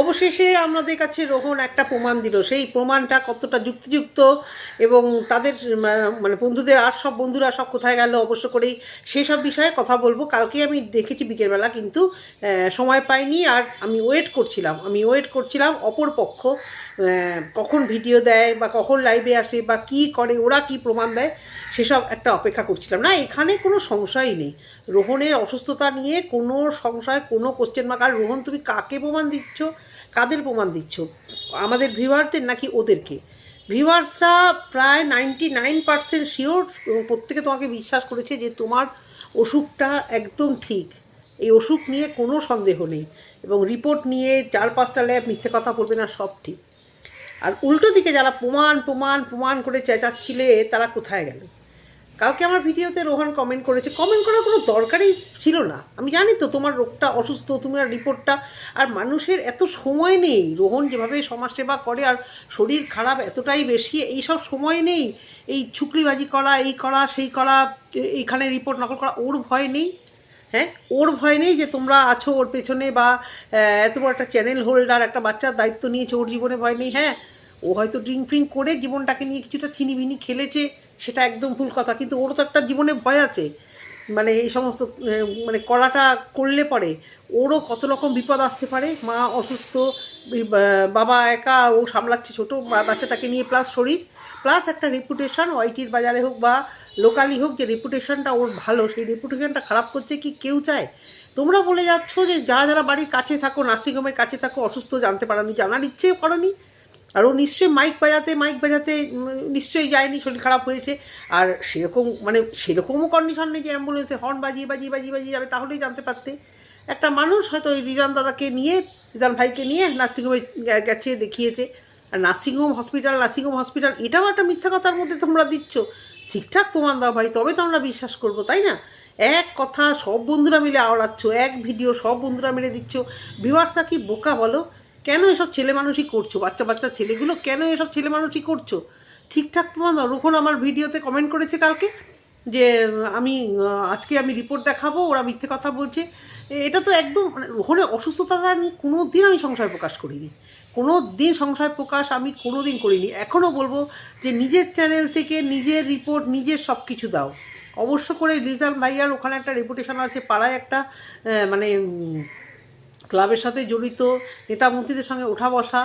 অবশেষে আমাদের কাছে রোহন একটা প্রমাণ দিল। সেই প্রমাণটা কতটা যুক্তিযুক্ত এবং তাদের মানে বন্ধুদের আর সব বন্ধুরা সব কোথায় গেল অবশ্য করেই সেসব বিষয়ে কথা বলব। কালকে আমি দেখেছি বিকেলবেলা কিন্তু সময় পাইনি আর আমি ওয়েট করছিলাম। আমি ওয়েট করছিলাম অপর পক্ষ কখন ভিডিও দেয় বা কখন লাইভে আসে বা কি করে, ওরা কি প্রমাণ দেয়। সেসব একটা অপেক্ষা করছিলাম। না, এখানে কোনো সংশয়ই নেই। রোহনের অসুস্থতা নিয়ে কোনো সংশয়, কোনো কোশ্চেন মার্ক আর রোহন, তুমি কাকে প্রমাণ দিচ্ছ? কাদের প্রমাণ দিচ্ছ? আমাদের ভিউয়ারদের নাকি ওদেরকে? ভিউয়ার্সরা প্রায় নাইনটি নাইন পার্সেন্ট শিওর প্রত্যেকে তোমাকে বিশ্বাস করেছে যে তোমার অসুখটা একদম ঠিক। এই অসুখ নিয়ে কোনো সন্দেহ নেই এবং রিপোর্ট নিয়ে চার পাঁচটা ল্যাব মিথ্যে কথা বলবে না, সব ঠিক। আর উল্টো দিকে যারা প্রমাণ প্রমাণ প্রমাণ করে চেঁচাচ্ছিলে, তারা কোথায় গেল? কালকে আমার ভিডিওতে রোহান কমেন্ট করেছে। কমেন্ট করার কোনো দরকারই ছিল না। আমি জানি তো তোমার রোগটা অসুস্থ তোমার রিপোর্টটা। আর মানুষের এত সময় নেই। রোহন যেভাবে সমাজসেবা করে আর শরীর খারাপ এতটাই বেশি, এই সব সময় নেই। এই ছুকলিবাজি করা, এই করা, সেই করা, এইখানে রিপোর্ট নকল করা, ওর ভয় নেই। হ্যাঁ? ওর ভয় নেই যে তোমরা আছো ওর পেছনে বা এত বড় একটা চ্যানেল হোল্ডার একটা বাচ্চার দায়িত্ব নিয়েছে, ওর জীবনে ভয় নেই। হ্যাঁ? ও হয়তো ড্রিঙ্ক ফ্রিঙ্ক করে জীবনটাকে নিয়ে কিছুটা চিনিবিনি খেলেছে, সেটা একদম ভুল কথা। কিন্তু ওরও তো একটা জীবনে ভয় আছে। মানে এই সমস্ত মানে করাটা করলে পরে ওরও কত রকম বিপদ আসতে পারে? মা অসুস্থ বাবা একা, ও সামলাচ্ছে ছোটো বাচ্চাটাকে নিয়ে প্লাস শরীর প্লাস একটা রেপুটেশন ওয়াইটির বাজারে হোক বা লোকালি হোক, যে রেপুটেশনটা ওর ভালো, সেই রেপুটেশনটা খারাপ করতে কি কেউ চায়? তোমরা বলে যাচ্ছ যে যারা যারা বাড়ির কাছে থাকো নার্সিংহোমের কাছে থাকো, অসুস্থ জানতে পারোনি, জানার ইচ্ছে করনি। আর ও নিশ্চয়ই মাইক বাজাতে মাইক বাজাতে নিশ্চয়ই যায়নি, শরীর খারাপ হয়েছে। আর সেরকম মানে সেরকমও কন্ডিশন নেই যে অ্যাম্বুলেন্সে হর্ন বাজিয়ে বাজিয়ে বাজিয়ে বাজিয়ে যাবে, তাহলেই জানতে পারতে। একটা মানুষ হয়তো ওই রিজান দাদাকে নিয়ে, রিজান ভাইকে নিয়ে নার্সিংহোমে গেছে, দেখিয়েছে। আর nursing home hospital nursing home hospital এটাও একটা মিথ্যা কথার মধ্যে তোমরা দিচ্ছ। ঠিকঠাক প্রমাণ দাও ভাই, তবে তো আমরা বিশ্বাস করব, তাই না? এক কথা সব বন্ধুরা মিলে আওড়াচ্ছ, এক ভিডিও সব বন্ধুরা মিলে দিচ্ছ। ভিউয়ার্সরা কি বোকা বলো? কেন এসব ছেলে মানুষই করছ? বাচ্চা বাচ্চা ছেলেগুলো কেন এসব ছেলে মানুষই করছ? ঠিকঠাক তোমার রোহন আমার ভিডিওতে কমেন্ট করেছে কালকে যে, আমি আজকে আমি রিপোর্ট দেখাবো, ওরা মিথ্যে কথা বলছে। এটা তো একদম মানে রোহনের অসুস্থতা আমি কোনো দিন আমি সংশয় প্রকাশ করিনি। কোনো দিন সংশয় প্রকাশ আমি কোনো দিন করিনি। এখনও বলব যে, নিজের চ্যানেল থেকে নিজের রিপোর্ট নিজের সব কিছু দাও। অবশ্য করে লিজান ভাইয়ার ওখানে একটা রেপুটেশন আছে, পাড়ায় একটা মানে ক্লাবের সাথে জড়িত, নেতা মন্ত্রীদের সঙ্গে ওঠা বসা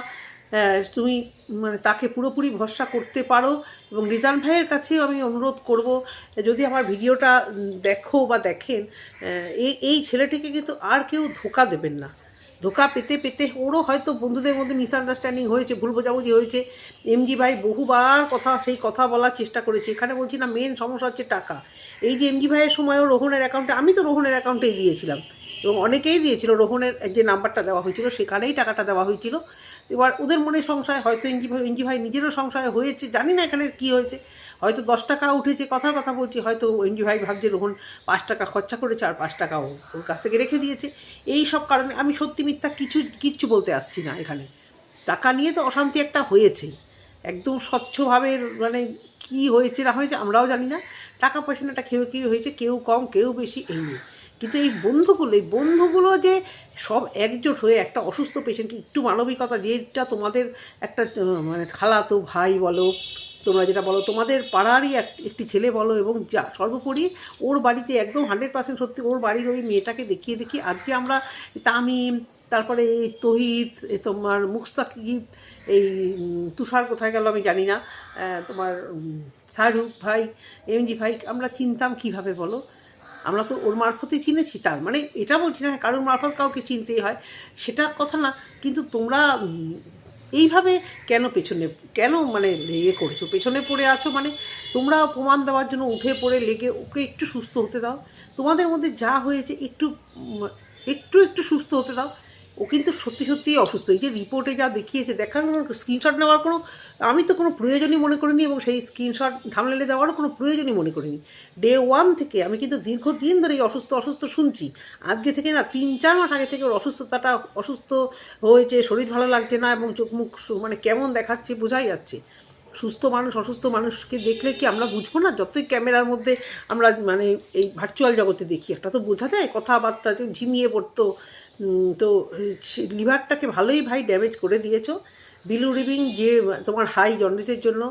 তুমি মানে তাকে পুরোপুরি ভরসা করতে পারো এবং রিজান ভাইয়ের কাছেও আমি অনুরোধ করব, যদি আমার ভিডিওটা দেখো বা দেখেন এই এই ছেলেটিকে কিন্তু আর কেউ ধোকা দেবেন না। ধোকা পেতে পেতে ওরও হয়তো বন্ধুদের মধ্যে মিসআন্ডারস্ট্যান্ডিং হয়েছে, ভুল বোঝাবুঝি হয়েছে। এমজি ভাই বহুবার কথা, সেই কথা বলার চেষ্টা করেছে। এখানে বলছি না মেন সমস্যা হচ্ছে টাকা। এই যে এমজি ভাইয়ের সময়ও রোহনের অ্যাকাউন্টে আমি তো রোহনের অ্যাকাউন্টেই দিয়েছিলাম। এবং অনেকেই দিয়েছিল, রোহনের যে নাম্বারটা দেওয়া হয়েছিল, সেখানেই টাকাটা দেওয়া হয়েছিল। এবার ওদের মনে সংশয়, হয়তো এনজি ভাই এনজি ভাই নিজেরও সংশয় হয়েছে, জানি না এখানে কী হয়েছে। হয়তো দশ টাকা উঠেছে, কথার কথা বলছি, হয়তো এনজি ভাই ভাবছে রোহন পাঁচ টাকা খরচা করেছে আর পাঁচ টাকা ওর কাছ থেকে রেখে দিয়েছে। এই সব কারণে আমি সত্যি মিথ্যা কিছু, কিচ্ছু বলতে আসছি না এখানে। টাকা নিয়ে তো অশান্তি একটা হয়েছে। একদম স্বচ্ছভাবে মানে কি হয়েছে, না হয়েছে আমরাও জানি না। টাকা পয়সা একটা কেউ কেউ হয়েছে, কেউ কম, কেউ বেশি, এই নিয়ে। কিন্তু এই বন্ধুগুলো এই বন্ধুগুলো যে সব একজোট হয়ে একটা অসুস্থ পেশেন্টকে একটু মানবিকতা, যেটা তোমাদের একটা মানে খালাতো ভাই বলো, তোমরা যেটা বলো, তোমাদের পাড়ারই এক, একটি ছেলে বলো এবং যা, সর্বোপরি ওর বাড়িতে একদম হান্ড্রেড পার্সেন্ট সত্যি ওর বাড়ির ওই মেয়েটাকে দেখিয়ে দেখি। আজকে আমরা তামিম, তারপরে এই তহিদ তোমার মুস্তাকিব এই তুষার কোথায় গেল আমি জানি না তোমার শাহরুখ ভাই, এমজি ভাই, আমরা চিনতাম কীভাবে বলো। আমরা তো ওর মারফতই চিনেছি তার। মানে এটা বলছি না, কারোর মারফত কাউকে চিনতেই হয়, সেটা কথা না, কিন্তু তোমরা এইভাবে কেন পেছনে, কেন মানে ইয়ে করেছ পেছনে পড়ে আছো মানে তোমরা প্রমাণ দেওয়ার জন্য উঠে পড়ে লেগে ওকে একটু সুস্থ হতে দাও। তোমাদের মধ্যে যা হয়েছে একটু একটু একটু সুস্থ হতে দাও। ও কিন্তু সত্যি সত্যিই অসুস্থ। এই যে রিপোর্টে যা দেখিয়েছে দেখানোর স্ক্রিনশট নেওয়ার কোনো, আমি তো কোনো প্রয়োজনই মনে করিনি এবং সেই স্ক্রিনশট থামলেলে দেওয়ারও কোনো প্রয়োজনই মনে করিনি। ডে ওয়ান থেকে আমি কিন্তু দীর্ঘদিন ধরে এই অসুস্থ অসুস্থ শুনছি। আজকে থেকে না, তিন, চার মাস আগে থেকে ওর অসুস্থতাটা, অসুস্থ হয়েছে, শরীর ভালো লাগছে না এবং চোখ মুখ মানে কেমন দেখাচ্ছে বোঝাই যাচ্ছে। সুস্থ মানুষ, অসুস্থ মানুষকে দেখলে কি আমরা বুঝব না? যতই ক্যামেরার মধ্যে আমরা মানে এই ভার্চুয়াল জগতে দেখি, একটা তো বোঝা যায়, কথাবার্তা ঝিমিয়ে পড়তো তো লিভারটাকে ভালোই ভাই ড্যামেজ করে দিয়েছ। বিলুরিবিং যে, তোমার হাই জন্ডিসের জন্য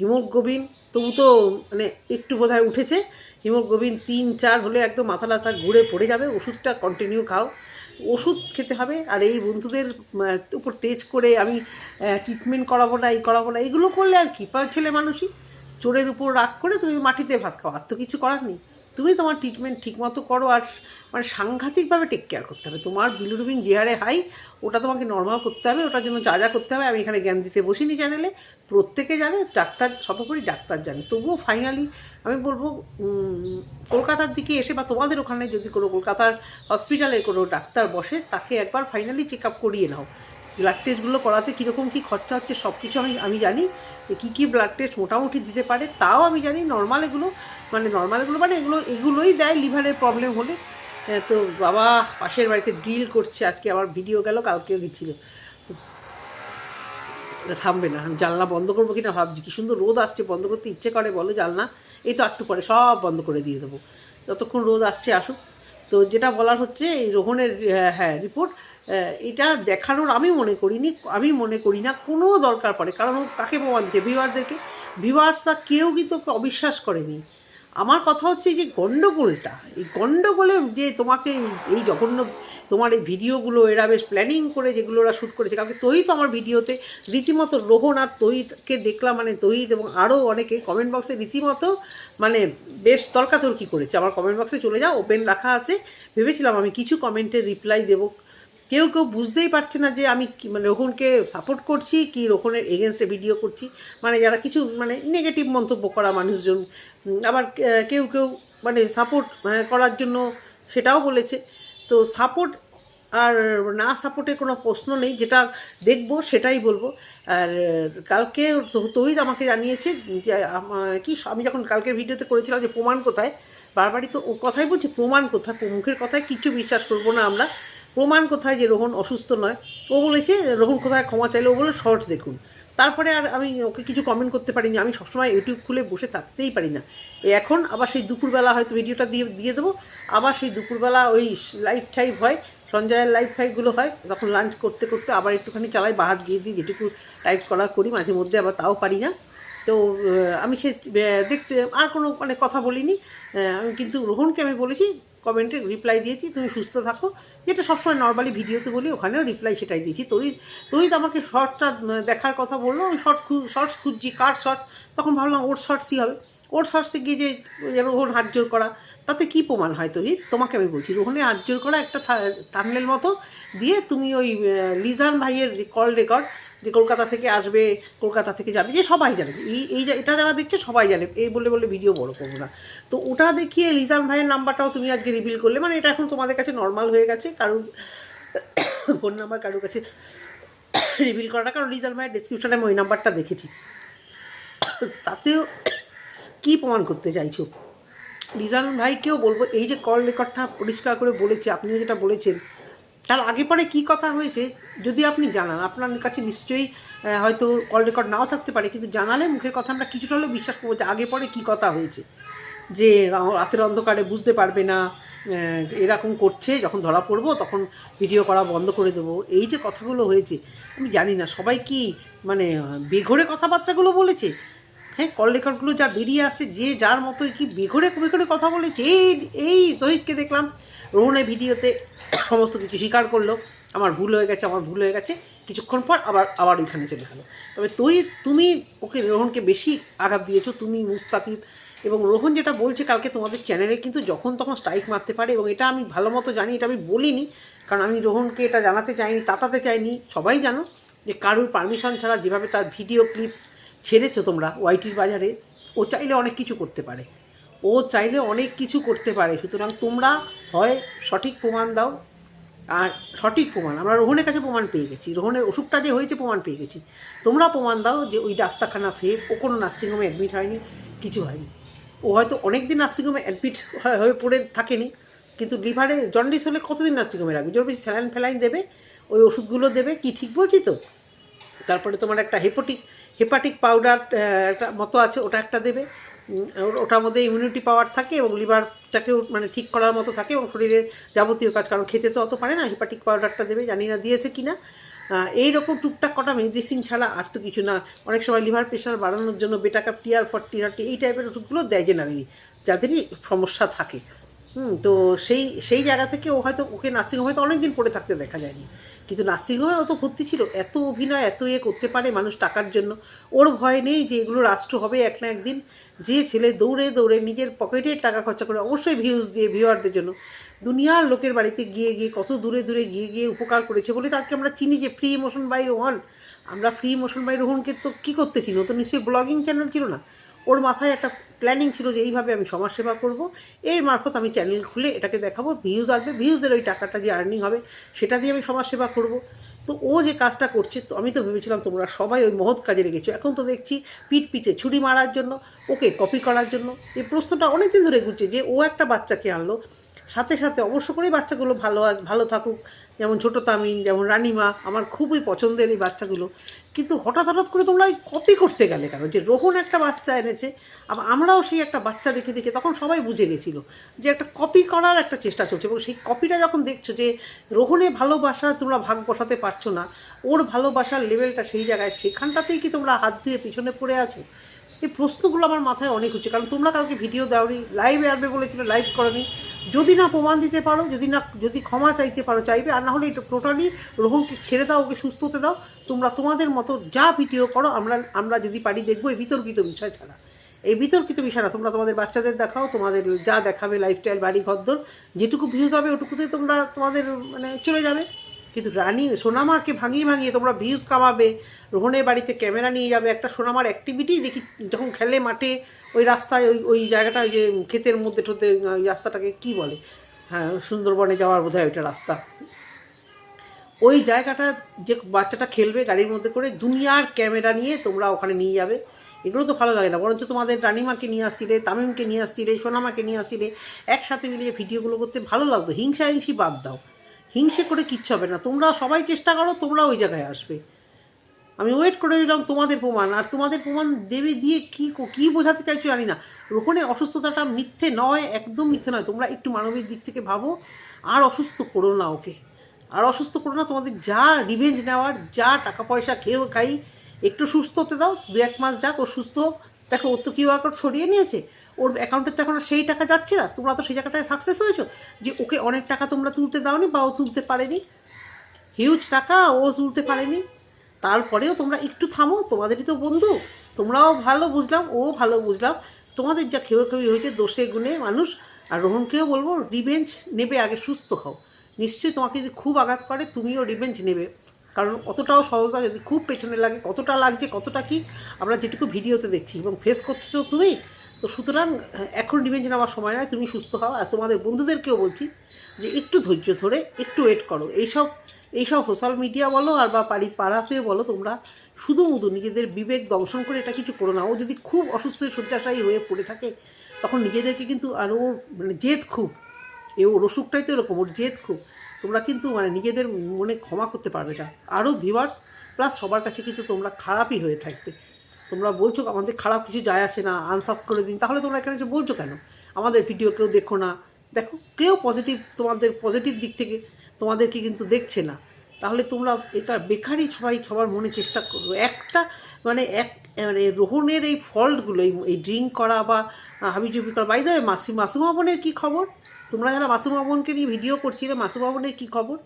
হিমোগ্লোবিন তবু তো মানে একটু বোধহয় উঠেছে। হিমোগ্লোবিন তিন, চার হলে একদম মাথা লাথা ঘুরে পড়ে যাবে, ওষুধটা কন্টিনিউ খাও। ওষুধ খেতে হবে, আর এই বন্ধুদের উপর তেজ করে আমি ট্রিটমেন্ট করাবো না, এই করাবো না, এগুলো করলে আর কি? ছেলে মানুষই চোরের উপর রাগ করে তুমি মাটিতে ভাত খাও, আর তো কিছু করার নেই। তুমি তোমার ট্রিটমেন্ট ঠিকমতো করো আর মানে সাংঘাতিকভাবে টেক কেয়ার করতে হবে। তোমার বিলুরুবিন যে হারে হাই ওটা তোমাকে নর্মাল করতে হবে, ওটার জন্য যা যা করতে হবে। আমি এখানে জ্ঞান দিতে বসিনি চ্যানেলে প্রত্যেকে জানে, ডাক্তার, সর্বোপরি ডাক্তার জানে। তবুও ফাইনালি আমি বলব কলকাতার দিকে এসে বা তোমাদের ওখানে যদি কোনো কলকাতার হসপিটালে কোনো ডাক্তার বসে, তাকে একবার ফাইনালি চেক আপ করিয়ে নাও। ব্লাড টেস্টগুলো করাতে কীরকম কী খরচা হচ্ছে সব কিছু আমি আমি জানি। কী কী ব্লাড টেস্ট মোটামুটি দিতে পারে তাও আমি জানি নর্মাল এগুলো মানে নর্মাল এগুলো মানে এগুলো এগুলোই দেয় লিভারের প্রবলেম হলে। হ্যাঁ, তো বাবা পাশের বাড়িতে ড্রিল করছে আজকে আবার ভিডিও গেল কালকেও গেছিল। থামবে না আমি জানলা বন্ধ করব কিনা ভাবছি কি সুন্দর রোদ আসছে বন্ধ করতে ইচ্ছে করে বলো জানলা। এই তো একটু পরে সব বন্ধ করে দিয়ে দেবো। যতক্ষণ রোদ আসছে আসুক। তো যেটা বলার হচ্ছে এই রোহনের হ্যাঁ রিপোর্ট এটা দেখানোর আমি মনে করিনি, আমি মনে করি না কোনো দরকার পড়ে। কারণ ও কাকে প্রমাণ দিচ্ছে ভিউয়ারদেরকে। ভিউয়ার্সরা কেউ কিন্তু ওকে অবিশ্বাস করেনি। আমার কথা হচ্ছে যে গণ্ডগোলটা এই গণ্ডগোলে যে তোমাকে এই- জঘন্য তোমার এই ভিডিওগুলো, এরা বেশ প্ল্যানিং করে যেগুলো ওরা শ্যুট করেছে। কালকে তহিত আমার ভিডিওতে, রীতিমতো রোহন আর তহিতকে দেখলাম মানে তহিত এবং আরও অনেকে কমেন্ট বক্সে রীতিমতো মানে বেশ তর্কাতর্কি করেছে। আমার কমেন্ট বক্সে চলে যাও ওপেন রাখা আছে। ভেবেছিলাম আমি কিছু কমেন্টের রিপ্লাই দেবো। কেউ কেউ বুঝতেই পারছে না যে আমি মানে রোহনকে সাপোর্ট করছি, কি রোহনের এগেনস্টে ভিডিও করছি। মানে যারা কিছু মানে নেগেটিভ মন্তব্য করা মানুষজন আবার কেউ কেউ মানে সাপোর্ট করার জন্য সেটাও বলেছে। তো সাপোর্ট আর না সাপোর্টে কোনো প্রশ্ন নেই, যেটা দেখব সেটাই বলব। আর কালকে তহিদ আমাকে জানিয়েছে কি আমি যখন কালকের ভিডিওতে করেছিলাম যে প্রমাণ কোথায়, বারবারই তো কথাই বলছি, প্রমাণ কোথায় মুখের কথায় কিছু বিশ্বাস করব না আমরা। প্রমাণ কোথায় যে রোহন অসুস্থ নয়, ও বলেছে, রোহন কোথায়? ক্ষমা চাইলে ও বলে, শর্টস দেখুন। তারপরে আর আমি ওকে কিছু কমেন্ট করতে পারিনি। আমি সবসময় ইউটিউব খুলে বসে থাকতেই পারি না। এখন আবার সেই দুপুরবেলা হয়তো ভিডিওটা দিয়ে দিয়ে দেবো। আবার সেই দুপুরবেলা ওই লাইভ টাইপ হয়, সঞ্জয়ের লাইভ টাইপগুলো হয়, তখন লাঞ্চ করতে করতে আবার একটুখানি চালাই বাহাত দিয়ে দিই যেটুকু টাইপ করা করি, মাঝে মধ্যে আবার তাও পারি না। তো আমি সে দেখতে, আর কোনো মানে কথা বলিনি। আমি কিন্তু রোহনকে আমি বলেছি কমেন্টে রিপ্লাই দিয়েছি, তুমি সুস্থ থাকো। যেটা সবসময় নর্মালি ভিডিওতে বলি, ওখানেও রিপ্লাই সেটাই দিয়েছি। তোরই তোরই তো আমাকে শর্টটা দেখার কথা বলল, আমি শর্ট খু শর্টস খুঁজছি, কার শর্টস তখন ভাবলাম ওর শর্টসই হবে। ওর শর্টসে গিয়ে যে রোহন হাত জোর করা, তাতে কি প্রমাণ হয় তোরই তোমাকে আমি বলছি, রোহনে হাত জোর করা একটা থামলের মতো দিয়ে তুমি ওই লিজান ভাইয়ের কল রেকর্ড যে কলকাতা থেকে আসবে, কলকাতা থেকে যাবে, যে সবাই জানে। এই এই এটা যারা দেখছে সবাই জানে। এই বলে বলে ভিডিও বড় করব না। তো ওটা দেখিয়ে লিজান ভাইয়ের নাম্বারটাও তুমি আজকে রিভিল করলে। মানে এটা এখন তোমাদের কাছে নর্মাল হয়ে গেছে, কারণ ফোন নাম্বার কারোর কাছে রিভিল করাটা কারণ লিজান ভাইয়ের ডিসক্রিপশনে আমি ওই নাম্বারটা দেখেছি। তাতেও কি প্রমাণ করতে চাইছো? লিজান ভাইকেও বলব, এই যে কল রেকর্ডটা পরিষ্কার করে বলেছে আপনি যেটা বলেছেন তার আগে পরে কি কথা হয়েছে, যদি আপনি জানান, আপনার কাছে নিশ্চয়ই হয়তো কল রেকর্ড নাও থাকতে পারে, কিন্তু জানালে মুখের কথা আমরা কিছুটা হলেও বিশ্বাস করব যে আগে পরে কি কথা হয়েছে। যে রাতের অন্ধকারে বুঝতে পারবে না এরকম করছে, যখন ধরা পড়ব তখন ভিডিও করা বন্ধ করে দেবো। এই যে কথাগুলো হয়েছে, আমি জানি না, সবাই কি মানে বেঘরে কথাবার্তাগুলো বলেছে? হ্যাঁ কল রেকর্ডগুলো যা বেরিয়ে আসছে যে যার মতো কি বেঘরে বেঘরে কথা বলেছে? এই এই তহিদকে দেখলাম রোহনের ভিডিওতে সমস্ত কিছু স্বীকার করল। আমার ভুল হয়ে গেছে, আমার ভুল হয়ে গেছে। কিছুক্ষণ পর আবার আবার ওইখানে চলে গেলো। তবে তুই, তুমি ওকে, রোহনকে বেশি আঘাত দিয়েছ, তুমি মুস্তাকিব এবং রোহন যেটা বলছে, কালকে তোমাদের চ্যানেলে কিন্তু যখন তখন স্ট্রাইক মারতে পারে। এবং এটা আমি ভালো মতো জানি, এটা আমি বলিনি। কারণ আমি রোহনকে এটা জানাতে চাইনি, তাতাতে চাইনি। সবাই জানো যে কারুর পারমিশন ছাড়া যেভাবে তার ভিডিও ক্লিপ ছেড়েছো তোমরা ওয়াইটির বাজারে, ও চাইলে অনেক কিছু করতে পারে। ও চাইলে অনেক কিছু করতে পারে। সুতরাং তোমরা হয়, সঠিক প্রমাণ দাও। আর সঠিক প্রমাণ, আমরা রোহনের কাছে প্রমাণ পেয়ে গেছি। রোহনের অসুখটা যে হয়েছে, প্রমাণ পেয়ে গেছি। তোমরা প্রমাণ দাও যে ওই ডাক্তারখানা ফেক ও কোনো নার্সিংহোমে অ্যাডমিট হয়নি, কিছু হয়নি। ও হয়তো অনেক দিন নার্সিংহোমে অ্যাডমিট হয়ে পড়ে থাকেনি, কিন্তু লিভারে জন্ডিস হলে কতদিন নার্সিংহোমে রাখবে? জোর বেশি স্যালাইন ফ্যালাইন দেবে, ওই ওষুধগুলো দেবে, কি ঠিক বলছি তো? তারপরে তোমার একটা হেপোটিক হেপাটিক পাউডার একটা মতো আছে, ওটা একটা দেবে। ওটার মধ্যে ইমিউনিটি পাওয়ার থাকে এবং লিভারটাকেও মানে ঠিক করার মতো থাকে এবং শরীরের যাবতীয় কাজ, কারণ খেতে তো অত পারে না হেপাটিক পাউডারটা দেবে, জানি না দিয়েছে কি না এইরকম টুকটাক কটা মেডিসিন ছাড়া আর তো কিছু না। অনেক সময় লিভার প্রেশার বাড়ানোর জন্য বেটাকা টিআর ফর্টি থার্টি এই টাইপের ওষুধগুলো দেয় জেনারেলি যাদেরই সমস্যা থাকে। হুম, তো সেই সেই জায়গা থেকে ও হয়তো ওকে নার্সিংহোমে তো অনেক দিন পড়ে থাকতে দেখা যায়নি। কিন্তু নার্সিংহোমে ও তো ভর্তি ছিল, এত অভিনয়, এত ইয়ে করতে পারে মানুষ টাকার জন্য। ওর ভয় নেই যে এগুলো রাষ্ট্র হবে এক না একদিন। যে ছেলে দৌড়ে দৌড়ে নিজের পকেটে টাকা খরচা করে অবশ্যই ভিউজ দিয়ে ভিউয়ারদের জন্য। দুনিয়ার লোকের বাড়িতে গিয়ে গিয়ে কত দূরে দূরে গিয়ে গিয়ে উপকার করেছে বলে তাকে আমরা চিনি যে ফ্রি মোশন বাই রোহন আমরা ফ্রি মোশন বাই রোহনকে তো কী করতে চিনি? তো নিশ্চয়ই ব্লগিং চ্যানেল ছিল না। ওর মাথায় একটা প্ল্যানিং ছিল যে এইভাবে আমি সমাজসেবা করব। এর মারফত আমি চ্যানেল খুলে এটাকে দেখাবো ভিউজ আসবে ভিউজের ওই টাকাটা যে আর্নিং হবে, সেটা দিয়ে আমি সমাজসেবা করব। তো ও যে কাজটা করছে, তো আমি তো ভেবেছিলাম তোমরা সবাই ওই মহৎ কাজে লেগেছো। এখন তো দেখছি পিঠ পিঠে ছুরি মারার জন্য, ওকে কপি করার জন্য। এই প্রশ্নটা অনেকদিন ধরে ঘুরছে যে ও একটা বাচ্চাকে আনলো, সাথে সাথে অবশ্য করেই বাচ্চাগুলো ভালো ভালো থাকুক। যেমন ছোটো তামিন যেমন রানিমা, আমার খুবই পছন্দের এই বাচ্চাগুলো। কিন্তু হঠাৎ হঠাৎ করে তোমরা ওই কপি করতে গেলে কেন? যে রোহন একটা বাচ্চা এনেছে, আবার আমরাও সেই একটা বাচ্চা দেখে দেখে তখন সবাই বুঝে গেছিল যে একটা কপি করার একটা চেষ্টা চলছে। এবং সেই কপিটা যখন দেখছ যে রোহনে ভালোবাসা তোমরা ভাগ বসাতে পারছ না, ওর ভালোবাসার লেভেলটা সেই জায়গায়, সেখানটাতেই কি তোমরা হাত দিয়ে পিছনে পড়ে আছো? এই প্রশ্নগুলো আমার মাথায় অনেক হচ্ছে কারণ তোমরা কালকে ভিডিও দাওনি লাইভে আসবে বলেছিল লাইভ করনি। যদি না প্রমাণ দিতে পারো, যদি না, যদি ক্ষমা চাইতে পারো, চাইবে। আর না হলে এটা টোটালি রোহনকে ছেড়ে দাও, ওকে সুস্থ হতে দাও। তোমরা তোমাদের মতো যা ভিডিও করো, আমরা আমরা যদি পারি দেখব এই বিতর্কিত বিষয় ছাড়া। এই বিতর্কিত বিষয় না, তোমরা তোমাদের বাচ্চাদের দেখাও, তোমাদের যা দেখাবে লাইফস্টাইল বাড়ি, ঘরদোর, যেটুকু ভিউজ হবে ওটুকুতেই তোমরা তোমাদের মানে চলে যাবে। কিন্তু রানী সোনামাকে ভাঙিয়ে ভাঙিয়ে তোমরা ভিউজ কামাবে, রোহনের বাড়িতে ক্যামেরা নিয়ে যাবে, একটা সোনামার অ্যাক্টিভিটি দেখি যখন খেলে মাঠে, ওই রাস্তায় ওই ওই জায়গাটা যে ক্ষেতের মধ্যে ঠোঁতে ওই রাস্তাটাকে কি বলে? হ্যাঁ সুন্দরবনে যাওয়ার বোধ হয় ওইটা রাস্তা। ওই জায়গাটা যে বাচ্চাটা খেলবে গাড়ির মধ্যে করে, দুনিয়ার ক্যামেরা নিয়ে তোমরা ওখানে নিয়ে যাবে। এগুলো তো ভালো লাগে না, বরঞ্চ তোমাদের রানিমাকে নিয়ে আসছিলে, তামিমকে নিয়ে আসছিলে, সোনামাকে নিয়ে আসছিলে, একসাথে মিলিয়ে ভিডিওগুলো করতে ভালো লাগতো। হিংসা হিংসি বাদ দাও। হিংসে করে কিচ্ছু হবে না। তোমরা সবাই চেষ্টা করো, তোমরা ওই জায়গায় আসবে। আমি ওয়েট করে দিলাম তোমাদের প্রমাণ। আর তোমাদের প্রমাণ দেবে দিয়ে কী কী বোঝাতে চাইছো জানি না। রোহনের অসুস্থতাটা মিথ্যে নয়, একদম মিথ্যে নয়। তোমরা একটু মানবিক দিক থেকে ভাবো। আর অসুস্থ করো না ওকে। আর অসুস্থ করো না, তোমাদের যা রিভেঞ্জ নেওয়ার, যা টাকা পয়সা খেয়েও খাই, একটু সুস্থ হতে দাও দু এক মাস যাক ও সুস্থ হোক। দেখো ওর তো কিউআর কোড সরিয়ে নিয়েছে। ওর অ্যাকাউন্টে তো এখন সেই টাকা যাচ্ছে না। তোমরা তো সেই জায়গাটায় সাকসেস হয়েছো যে ওকে অনেক টাকা তোমরা তুলতে দাওনি বা ও তুলতে পারেনি। হিউজ টাকা ও তুলতে পারেনি। তারপরেও তোমরা একটু থামো, তোমাদেরই তো বন্ধু। তোমরাও ভালো বুঝলাম, ও ভালো বুঝলাম। তোমাদের যা খেয়ে খেয়ে হয়েছে দোষে গুণে মানুষ। আর রোহনকেও বলব রিভেঞ্জ নেবে আগে সুস্থ হও। নিশ্চয়ই তোমাকে যদি খুব আঘাত করে, তুমিও রিভেঞ্জ নেবে। কারণ অতটাও সহজ না, যদি খুব পেছনে লাগে, কতটা লাগছে, কতটা কি, আমরা যেটুকু ভিডিওতে দেখছি এবং ফেস করছ তুমি, তো সুতরাং এখন রিভেঞ্জ আমার সময় নয়, তুমি সুস্থ হও। আর তোমাদের বন্ধুদেরকেও বলছি যে একটু ধৈর্য ধরে, একটু ওয়েট করো। এইসব এইসব সোশ্যাল মিডিয়া বলো আর বা বাড়ি পাড়াতে বলো, তোমরা শুধু মুধু, নিজেদের বিবেক দংশন করে এটা কিছু করো না। ও যদি খুব অসুস্থ হয়ে, শয্যাশায়ী হয়ে পড়ে থাকে, তখন নিজেদেরকে কিন্তু আর ও মানে জেদ খুব। এ, ওর অসুখটাই তো এরকম, ওর জেদ খুব। তোমরা কিন্তু মানে নিজেদের মনে ক্ষমা করতে পারবে না। আরও ভিভার্স প্লাস সবার কাছে কিন্তু তোমরা খারাপই হয়ে থাকবে। তোমরা বলছো, আমাদের খারাপ কিছু যায় আসে না আনসাপ করে দিন। তাহলে তোমরা এখানে এসে বলছো কেন? আমাদের ভিডিও কেউ দেখো না। দেখো, কেউ পজিটিভ তোমাদের পজিটিভ দিক থেকে তোমাদেরকে কিন্তু দেখছে না। তাহলে তোমরা এটা বেকারই সবাই সবার মনে চেষ্টা করব। একটা মানে এক মানে রোহনের এই ফল্টগুলো এই ড্রিঙ্ক করা বা হাবিজুবি করা বাই দেবে মাসি মাসুমা বোনের কী খবর? তোমরা যারা মাসুমা বোনকে নিয়ে ভিডিও করছিলে মাসুমা বোনের কী খবর?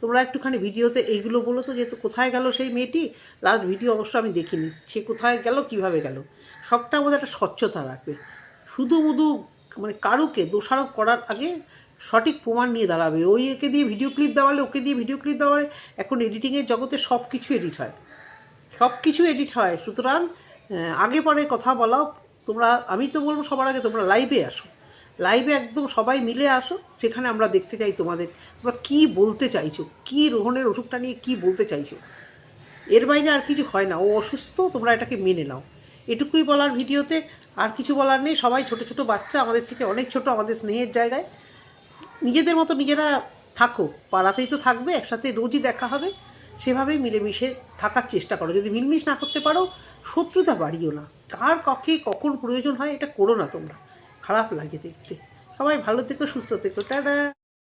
তোমরা একটুখানি ভিডিওতে এইগুলো বলো তো যেহেতু কোথায় গেল সেই মেয়েটি? লাস্ট ভিডিও অবশ্য আমি দেখিনি। সে কোথায় গেল, কীভাবে গেল? সবটার মধ্যে একটা স্বচ্ছতা রাখবে। শুধু মুধু মানে কারুকে দোষারোপ করার আগে সঠিক প্রমাণ নিয়ে দাঁড়াবে। ওই একে দিয়ে ভিডিও ক্লিপ দেওয়ালে, ওকে দিয়ে ভিডিও ক্লিপ দেওয়ালে এখন এডিটিংয়ের জগতে সব কিছু এডিট হয়। সব কিছু এডিট হয়। সুতরাং আগে পরে কথা বলাও। তোমরা, আমি তো বলব সবার আগে তোমরা লাইভে আসো। লাইভে একদম সবাই মিলে আসো, সেখানে আমরা দেখতে চাই তোমাদের। তোমরা কী বলতে চাইছো? কী রোহনের অসুখটা নিয়ে কী বলতে চাইছো? এর বাইরে আর কিছু হয় না। ও অসুস্থ, তোমরা এটাকে মেনে নাও। এটুকুই বলার ভিডিওতে। আর কিছু বলার নেই। সবাই ছোট ছোট বাচ্চা, আমাদের থেকে অনেক ছোট, আমাদের স্নেহের জায়গায়। নিজেদের মতো নিজেরা থাকো। পাড়াতেই তো থাকবে, একসাথে রোজই দেখা হবে। সেভাবেই মিলেমিশে থাকার চেষ্টা করো। যদি মিলমিশ না করতে পারো, শত্রুতা বাড়িও না। কার কখে কখন প্রয়োজন হয়, এটা করো না তোমরা। খারাপ লাগে দেখতে। সবাই ভালো থেকো সুস্থ থেকো টাটা।